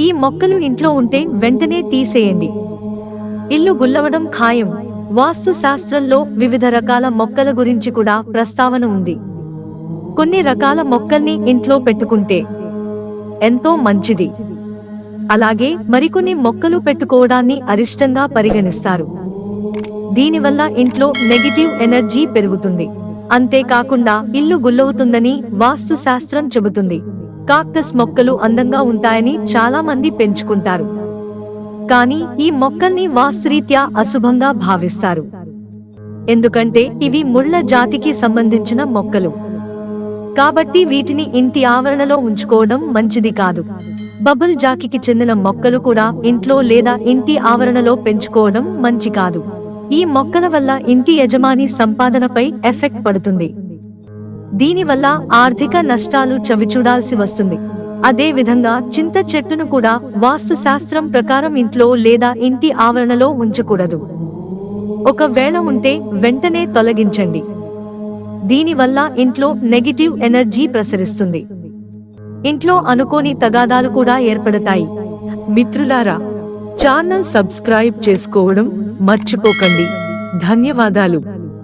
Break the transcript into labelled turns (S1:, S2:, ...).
S1: ఈ మొక్కలు ఇంట్లో ఉంటే వెంటనే తీసేయండి. ఇల్లు గుల్లవడం ఖాయం. వాస్తు శాస్త్రంలో వివిధ రకాల మొక్కల గురించి కూడా ప్రస్తావన ఉంది. కొన్ని రకాల మొక్కల్ని ఇంట్లో పెట్టుకుంటే ఎంతో మంచిది. అలాగే మరికొన్ని మొక్కలు పెట్టుకోవడాన్ని అరిష్టంగా పరిగణిస్తారు. దీనివల్ల ఇంట్లో నెగిటివ్ ఎనర్జీ పెరుగుతుంది. అంతేకాకుండా ఇల్లు గుల్లవుతుందని వాస్తు శాస్త్రం చెబుతుంది. కాక్టస్ మొక్కలు అందంగా ఉంటాయని చాలా మంది పెంచుకుంటారు. కానీ ఈ మొక్కల్ని వాస్తురీత్యా అశుభంగా భావిస్తారు. ఎందుకంటే ఇవి ముళ్ళ జాతికి సంబంధించిన మొక్కలు. కాబట్టి వీటిని ఇంటి ఆవరణలో ఉంచుకోవడం మంచిది కాదు. బబుల్ జాకికి చెందిన మొక్కలు కూడా ఇంట్లో లేదా ఇంటి ఆవరణలో పెంచుకోవడం మంచి కాదు. ఈ మొక్కల వల్ల ఇంటి యజమాని సంపాదనపై ఎఫెక్ట్ పడుతుంది. దీనివల్ల ఆర్థిక నష్టాలు చవిచూడాల్సి వస్తుంది. అదే విధంగా చింత చెట్టును కూడా వాస్తు శాస్త్రం ప్రకారం ఇంట్లో లేదా ఇంటి ఆవరణలో ఉంచకూడదు. ఒకవేళ ఉంటే వెంటనే తొలగించండి. దీనివల్ల ఇంట్లో నెగిటివ్ ఎనర్జీ ప్రసరిస్తుంది. ఇంట్లో అనుకోని తగాదాలు కూడా ఏర్పడతాయి.
S2: మిత్రులారా ఛానల్ సబ్స్క్రైబ్ చేసుకోవడం మర్చిపోకండి. ధన్యవాదాలు.